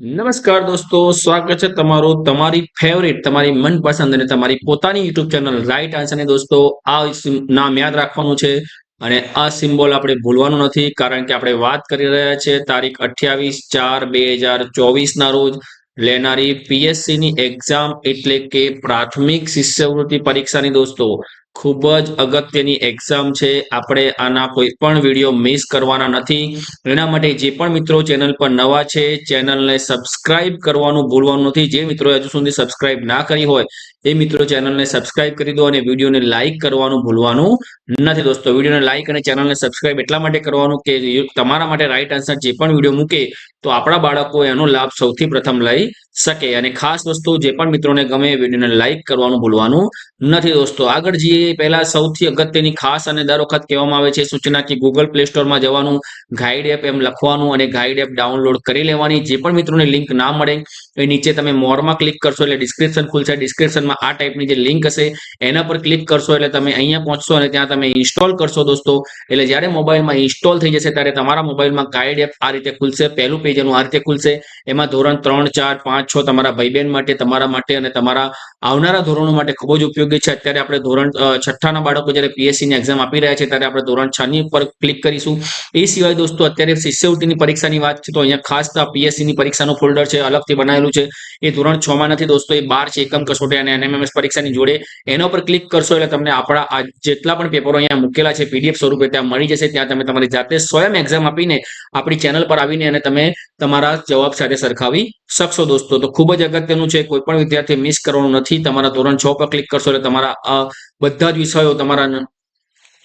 નમસ્કાર દોસ્તો, સ્વાગત છે તમારું તમારી ફેવરિટ તમારી મનપસંદ અને તમારી પોતાની યુટ્યુબ ચેનલ રાઈટ આન્સરની દોસ્તો. આ નામ યાદ રાખવાનું છે અને આ સિમ્બોલ આપણે ભૂલવાનું નથી કારણ કે આપણે વાત કરી રહ્યા છીએ તારીખ અઠ્યાવીસ ચાર બે હજાર ચોવીસના રોજ. લેનારી પીએસસી ની એક્ઝામ એટલે કે પ્રાથમિક શિષ્યવૃત્તિ પરીક્ષાની દોસ્તો. ખૂબ જ અગત્યની એક્ઝામ છે. આપણે આના કોઈ પણ વીડિયો મિસ કરવાના નથી. એના માટે જે પણ મિત્રો ચેનલ પર નવા છે ચેનલને સબસ્ક્રાઇબ કરવાનું ભૂલવાનું નથી. જે મિત્રો હજુ સુધી સબસ્ક્રાઇબ ના કરી હોય એ મિત્રો ચેનલને સબસ્ક્રાઇબ કરી દો અને વિડીયોને લાઇક કરવાનું ભૂલવાનું નથી દોસ્તો. વિડીયોને લાઇક અને ચેનલને સબસ્ક્રાઇબ એટલા માટે કરવાનું કે તમારા માટે રાઈટ આન્સર જે પણ વીડિયો મૂકે, તો આપણા બાળકો એનો લાભ સૌથી પ્રથમ લઈ શકે. અને ખાસ વસ્તુ જે પણ મિત્રોને ગમે એ વિડીયોને લાઇક કરવાનું ભૂલવાનું નથી દોસ્તો. આગળ જઈએ, પહેલા સૌથી અગત્યની ખાસ અને દર વખત કહેવામાં આવે છે સૂચના કે ગૂગલ પ્લે સ્ટોરમાં જવાનું ગાઈડ એપ એમ લખવાનું અને ગાઈડ એપ ડાઉનલોડ કરી લેવાની. જે પણ મિત્રોને લિંક ના મળે, એ નીચે તમે મોરમાં ક્લિક કરશો એટલે ડિસ્ક્રિપ્શન ખુલશે. ડિસ્ક્રિપ્શનમાં આ ટાઈપની જે લિંક હશે, એના પર ક્લિક કરશો એટલે તમે અહીંયા પહોંચશો અને ત્યાં તમે ઇન્સ્ટોલ કરશો દોસ્તો. એટલે જ્યારે મોબાઈલમાં ઇન્સ્ટોલ થઈ જશે ત્યારે તમારા મોબાઈલમાં ગાઈડ એપ આ રીતે ખુલશે. પહેલું પેજ એનું આ રીતે ખુલશે. એમાં ધોરણ ત્રણ, ચાર, પાંચ, છ તમારા ભાઈ બહેન માટે, તમારા માટે અને તમારા આવનારા ધોરણો માટે ખૂબ જ ઉપયોગી છે. અત્યારે આપણે ધોરણ છઠ્ઠાના બાળકો જ્યારે પીએસસી ની એક્ઝામ આપી રહ્યા છે ત્યારે આપણે ધોરણ છ ની ઉપર ક્લિક કરીશું. એ સિવાય દોસ્તો અત્યારે શિષ્યવૃત્તિની પરીક્ષાની વાત છે તો અહીંયા ખાસ પીએસસી ની પરીક્ષાનું ફોલ્ડર છે, અલગથી બનાવેલું છે. એ ધોરણ છ માં નથી દોસ્તો, એ બાર છે, એકમ કસોટી અને એનએમએમએસ પરીક્ષાની જોડે એના પર ક્લિક કરશો એટલે તમને આપણા આ જેટલા પણ પેપરો અહીંયા મૂકેલા છે પીડીએફ સ્વરૂપે ત્યાં મળી જશે, ત્યાં તમે તમારી જાતે સ્વયં એક્ઝામ આપીને આપણી ચેનલ પર આવીને અને તમે તમારા જવાબ સાથે સરખાવી શકશો દોસ્તો. તો ખૂબ જ અગત્યનું છે, કોઈ પણ વિદ્યાર્થી મિસ કરવાનું નથી, તમારા ધોરણ છ પર ક્લિક કરશો એટલે તમારા બધા જ વિષયો તમારા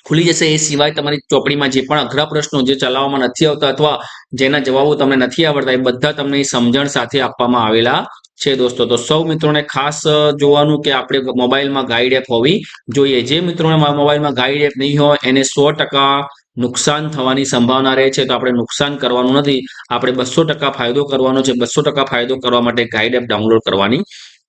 ખુલી જશે એ સિવાય તમારી ચોપડીમાં જે પણ અઘરા પ્રશ્નો જે ચલાવવામાં નથી આવતા અથવા જેના જવાબો તમને નથી આવડતા, એ બધા તમને સમજણ સાથે આપવામાં આવેલા છે દોસ્તો. તો સૌ મિત્રોને ખાસ જોવાનું કે આપણે મોબાઈલમાં ગાઈડ એપ હોવી જોઈએ. જે મિત્રોને મોબાઈલમાં ગાઈડ એપ નહીં હોય, એને સો નુકસાન થવાની સંભાવના રહે છે. તો આપણે નુકસાન કરવાનું નથી. આપણે બસો ફાયદો કરવાનો છે. બસો ફાયદો કરવા માટે ગાઈડ એપ ડાઉનલોડ કરવાની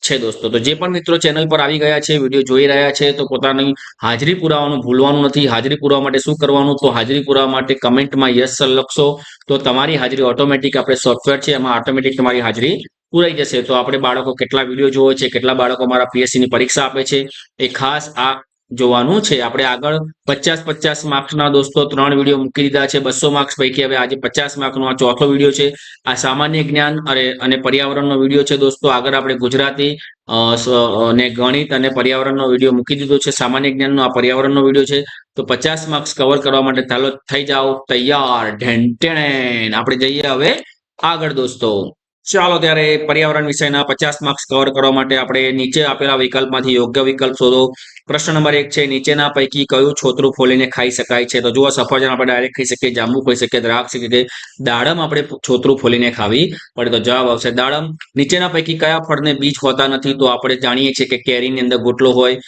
છે દોસ્તો. તો જે પણ મિત્રો ચેનલ પર આવી ગયા છે વીડિયો જોઈ રહ્યા છે, તો પોતાની હાજરી પુરાવાનું ભૂલવાનું નથી. હાજરી પુરાવા માટે શું કરવાનું? તો હાજરી પુરાવા માટે કમેન્ટમાં યસ સર લખશો. તો તમારી હાજરી ઓટોમેટિક આપણે સોફ્ટવેર છે, એમાં ઓટોમેટિક તમારી હાજરી પુરાઈ જશે. તો આપણે બાળકો કેટલા વીડિયો જોવે છે, કેટલા બાળકો મારા પીએસસી ની પરીક્ષા આપે છે. એ ખાસ આ જોવાનું છે. આપણે આગળ પચાસ પચાસ માર્ક્સના દોસ્તો ત્રણ વીડિયો મૂકી દીધા છે. બસો માર્ક્સ પૈકી હવે આજે પચાસ માર્કનો આ ચોથો વીડિયો છે. આ સામાન્ય જ્ઞાન અરે અને પર્યાવરણનો વીડિયો છે દોસ્તો. આગળ આપણે ગુજરાતી અને ગણિત અને પર્યાવરણનો વીડિયો મૂકી દીધો છે. સામાન્ય જ્ઞાનનો આ પર્યાવરણનો વીડિયો છે. તો પચાસ માર્ક્સ કવર કરવા માટે ચાલો થઈ જાઓ. તૈયાર. ઢેન આપણે જઈએ હવે આગળ દોસ્તો. ચાલો ત્યારે પર્યાવરણ વિષયના પચાસ માર્ક્સ કવર કરવા માટે આપણે નીચે આપેલા વિકલ્પમાંથી યોગ્ય વિકલ્પ શોધો. પ્રશ્ન નંબર એક છે, નીચેના પૈકી કયું છોતરું ફોલીને ખાઈ શકાય છે? તો જુઓ, સફરજન આપણે ડાયરેક્ટ ખાઈ શકીએ, જાંબુ ખાઈ શકીએ, દ્રાક્ષ કે દાડમ આપણે છોતરું ફોલીને ખાવી પડે તો જવાબ આવશે દાડમ. નીચેના પૈકી કયા ફળને બીજ હોતા નથી? તો આપણે જાણીએ છીએ કે કેરીની અંદર ગોટલો હોય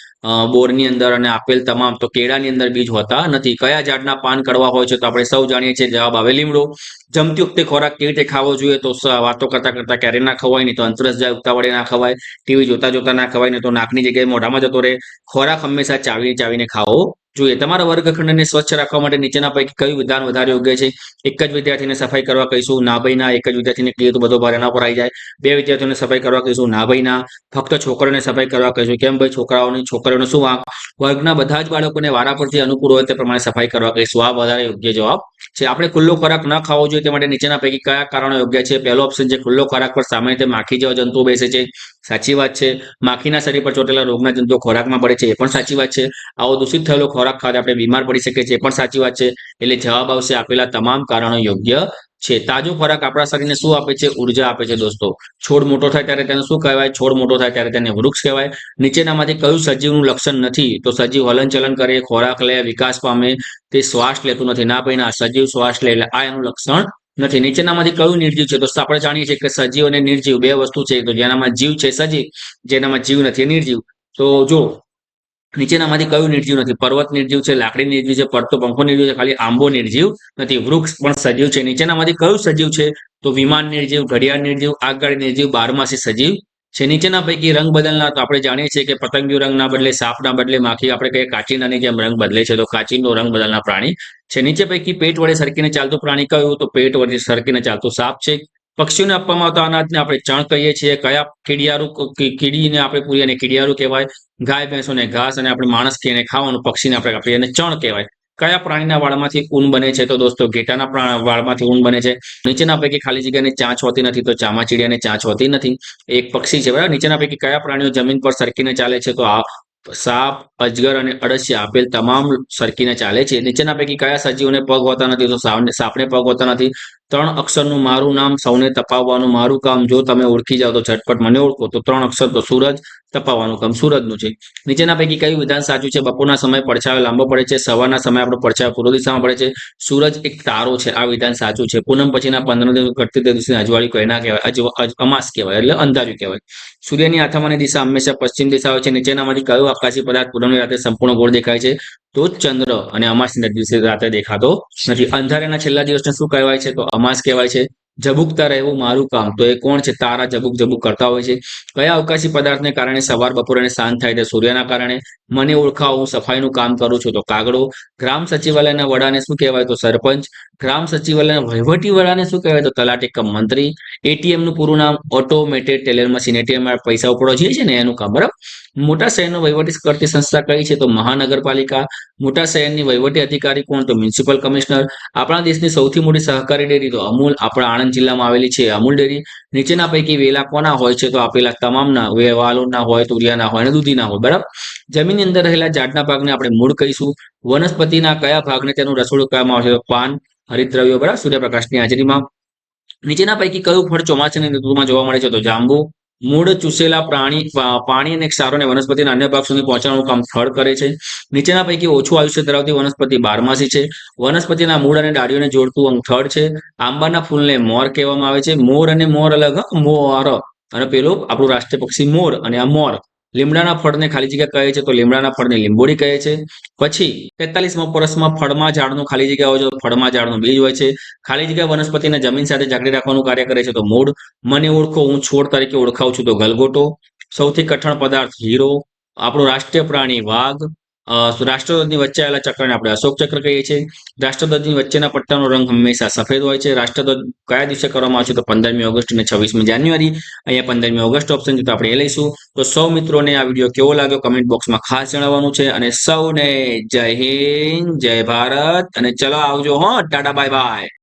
બોરની અંદર અને આપેલ તમામ, તો કેળાની અંદર બીજ હોતા નથી. કયા ઝાડના પાન કડવા હોય છે તો આપણે સૌ જાણીએ છીએ, જવાબ આવે લીમડો. જમતી વખતે ખોરાક કેવી રીતે ખાવો જોઈએ? તો વાતો કરતા કરતા ક્યારે ના ખવાય, નહીં તો અંતરસ જાય, ઉતાવળે ના ખવાય, ટીવી જોતા જોતા ના ખવાય, નહીં તો નાકની જગ્યાએ મોઢામાં જતો રહે. ખોરાક હંમેશા ચાવીને ચાવીને ખાવો જોઈએ. તમારા વર્ગખંડને સ્વચ્છ રાખવા માટે નીચેના પૈકી કયું વિધાન વધારે યોગ્ય છે? એક જ વિદ્યાર્થીને સફાઈ કરવા કહીશું, ના ભાઈ, ના. એક જ વિદ્યાર્થીને કહીએ તો બધો ભાર એના પર આવી જાય. બે વિદ્યાર્થીઓને સફાઈ કરવા કહીશું, ના ભાઈ, ના. ફક્ત છોકરીઓને સફાઈ કરવા કહીશું, કેમ ભાઈ, છોકરાઓની, છોકરીઓનો શું વાંક? વર્ગના બધા જ બાળકોને વારા પરથી અનુકૂળ હોય તે પ્રમાણે સફાઈ કરવા કહીશું. આ વધારે યોગ્ય જવાબ છે. આપણે ખુલ્લો ખોરાક ન ખાવો જોઈએ, તે માટે નીચેના પૈકી કયા કારણો યોગ્ય છે? પહેલો ઓપ્શન છે, ખુલ્લો ખોરાક પર સામાન્ય રીતે માખી જેવા જંતુઓ બેસે છે. સાચી વાત છે. માખીના શરીર પર ચોટેલા રોગના જંતુઓ ખોરાકમાં પડે છે, એ પણ સાચી વાત છે. આવો દૂષિત થયેલો ખોરાક ખાવાથી આપણે બીમાર પડી શકીએ છીએ, એ પણ સાચી વાત છે. એટલે જવાબ આવશે આપેલા તમામ કારણો યોગ્ય છે. તાજો ખોરાક આપણા શરીરને શું આપે છે? ઊર્જા આપે છે દોસ્તો. છોડ મોટો થાય ત્યારે તેને શું કહેવાય? છોડ મોટો થાય ત્યારે તેને વૃક્ષ કહેવાય. નીચેનામાંથી કયું સજીવનું લક્ષણ નથી, તો સજીવ હલનચલન કરે, ખોરાક લે, વિકાસ પામે, તે શ્વાસ લેતું નથી. ના ભાઈ, ના, સજીવ શ્વાસ લે, એટલે આ એનું લક્ષણ નથી, નીચેનામાંથી કયું નિર્જીવ છે? તો આપણે જાણીએ છીએ કે સજીવ અને નિર્જીવ બે વસ્તુ છે. તો જેનામાં જીવ છે સજીવ, જેનામાં જીવ નથી નિર્જીવ. તો જો, નીચેનામાંથી કયું નિર્જીવ નથી? પર્વત નિર્જીવ છે, લાકડી નિર્જીવ છે, પડતો પંખો નિર્જીવ છે, ખાલી આંબો નિર્જીવ નથી, વૃક્ષ પણ સજીવ છે. નીચેનામાંથી કયું સજીવ છે? તો વિમાન નિર્જીવ, ઘડિયાળ નિર્જીવ આગગાડી નિર્જીવ, બારમાસી સજીવ છે, નીચેના પૈકી રંગ બદલના તો આપણે જાણીએ છીએ કે પતંગિયું રંગના બદલે, સાપના બદલે, માખી આપણે કહીએ કાચીનાની જેમ રંગ બદલે છે. તો કાચીનો રંગ બદલના પ્રાણી છે. નીચે પૈકી પેટ વડે સરકીને ચાલતું પ્રાણી કયું તો પેટ વડે સરકીને ચાલતું સાપ છે. પક્ષીઓને આપવામાં આવતા અનાજને આપણે ચણ કહીએ છીએ. કયા કીડિયારું કીડીને આપણે પૂરી અને કીડિયારું કહેવાય? ગાય, ભેંસોને ઘાસ અને આપણે માણસ કહીને ખાવાનું પક્ષીને આપણે આપણે એને ચણ કહેવાય. કયા પ્રાણીના વાળમાંથી ઊન બને છે? તો દોસ્તો, ઘેટાના વાળમાંથી ઊન બને છે. નીચેના પૈકી ખાલી જગ્યાની ચાંચ હોતી નથી, તો ચામાચીડિયાને ચાંચ હોતી નથી. એક પક્ષી છે, બરાબર? નીચેના પૈકી કયા પ્રાણીઓ જમીન પર સરકીને ચાલે છે? તો આ સાપ, અજગર અને અળસિયા આપેલ તમામ સરકીને ચાલે છે. નીચેના પૈકી કયા સજીવોને પગ હોતા નથી? તો સાપને પગ હોતા નથી. ત્રણ અક્ષરનું મારું નામ સૌને તપાવવાનું મારું કામ. જો તમે ઓળખી જાઓ તો ઝટપટ મને ઓળખો. તો ત્રણ અક્ષર તો સૂરજ તપાવવાનું કામ સૂરજનું છે. નીચેના પૈકી કયું વિધાન સાચું છે? બપોરના સમય પડછાયો લાંબો પડે છે. સવારના સમય આપણો પડછાયો પૂર્વ દિશામાં પડે છે. સૂરજ એક તારો છે. આ વિધાન સાચું છે. પૂનમ પછીના પંદર દિવસ ઘટતી તે દિવસની અજવાળી કઈ ના કહેવાય. અમાસ કહેવાય એટલે અંધાર્યું કહેવાય. સૂર્યની આથામાંની દિશા હંમેશા પશ્ચિમ દિશા હોય છે. નીચેનામાંથી કયો આકાશી પદાર્થ પૂનમની રાતે સંપૂર્ણ ગોળ દેખાય છે? તો ચંદ્ર અને અમાસની દિવસે રાતે દેખાતો નથી. અંધારાના છેલ્લા દિવસને શું કહેવાય છે? તો અમાસ કહેવાય છે. ઝબુકતા રહેવું મારું કામ. તો એ કોણ છે? તારા ઝબુક ઝબુક કરતા હોય છે. કયા અવકાશી પદાર્થને કારણે સવાર બપોર અને સાંજ થાય છે? સૂર્યના કારણે? મને ઓળખાવો, હું સફાઈનું કામ કરું છું. તો કાગડો? ગ્રામ સચિવાલયના વડાને શું કહેવાય? તો સરપંચ. ગ્રામ સચિવાલયના વહીવટી વડાને શું કહેવાય? તો તલાટી કમ મંત્રી. એટીએમનું પૂરું નામ ઓટોમેટેડ ટેલર મશીન એટીએમ પૈસા ઉપડો જોઈએ છે ને એનું કામ, બરાબર? મોટા શહેરનો વહીવટી કરતી સંસ્થા કઈ છે? તો મહાનગરપાલિકા. મોટા શહેરની વહીવટી અધિકારી કોણ? તો મ્યુનિસિપલ કમિશનર. આપણા દેશની સૌથી મોટી સહકારી ડેરી તો અમૂલ. આપણા આણંદ જિલ્લામાં આવેલી છે. અમૂલ ડેરી નીચેના પૈકી વેલા કોના હોય છે તો આપેલા તમામના વાલોના હોય, તુરિયાના હોય અને દૂધીના હોય. બરાબર? જમીનની અંદર રહેલા ઝાડના ભાગને આપણે મૂળ કહીશું. વનસ્પતિના કયા ભાગને તેનું રસોડું કહેવામાં આવે છે? પાન હરિતદ્રવ્યો બરાબર? સૂર્યપ્રકાશની હાજરીમાં. નીચેના પૈકી કયું ફળ ચોમાસાની ઋતુમાં જોવા મળે છે તો જાંબુ મૂળ ચૂસેલા પ્રાણી પાણી અને ક્ષારો અને વનસ્પતિના અન્ય ભાગ સુધી પહોંચાડવાનું કામ થડ કરે છે. નીચેના પૈકી ઓછું આયુષ્ય ધરાવતી વનસ્પતિ બારમાસી છે. વનસ્પતિના મૂળ અને ડાળીઓને જોડતું અંગ થડ છે. આંબાના ફૂલને મોર કહેવામાં આવે છે. મોર અને મોર અલગ મોર. અને પેલું આપણું રાષ્ટ્રીય પક્ષી મોર અને આ મોર. લીમડાના ફળને ખાલી જગ્યા કહે છે તો લીમડાના ફળને લીંબોડી કહે છે. પછી તેતાલીસમાં વર્ષમાં ફળમાં ઝાડનું ખાલી જગ્યા હોય છે તો ફળમાં ઝાડનું બીજ હોય છે. ખાલી જગ્યા વનસ્પતિને જમીન સાથે જાગડી રાખવાનું કાર્ય કરે છે તો મૂળ. મને ઓળખો, હું છોડ તરીકે ઓળખાવું છું તો ગલગોટો. સૌથી કઠણ પદાર્થ હીરો. આપણો રાષ્ટ્રીય પ્રાણી વાઘ. રાષ્ટ્રધ્વજની વચ્ચે આવેલા ચક્રને આપણે અશોક ચક્ર કહીએ છીએ. રાષ્ટ્રધ્વજની વચ્ચેના પટ્ટાનો રંગ હંમેશા સફેદ હોય છે. રાષ્ટ્રધ્વજ કયા દિવસે કરવામાં આવશે તો પંદરમી ઓગસ્ટ અને છવ્વીસમી જાન્યુઆરી. અહીંયા પંદરમી ઓગસ્ટ ઓપ્શન છે તો આપણે એ લઈશું. તો સૌ મિત્રોને આ વીડિયો કેવો લાગ્યો કમેન્ટ બોક્સમાં ખાસ જણાવવાનું છે અને સૌને જય હિન્દ, જય ભારત અને ચલો આવજો હો. Tata, bye bye.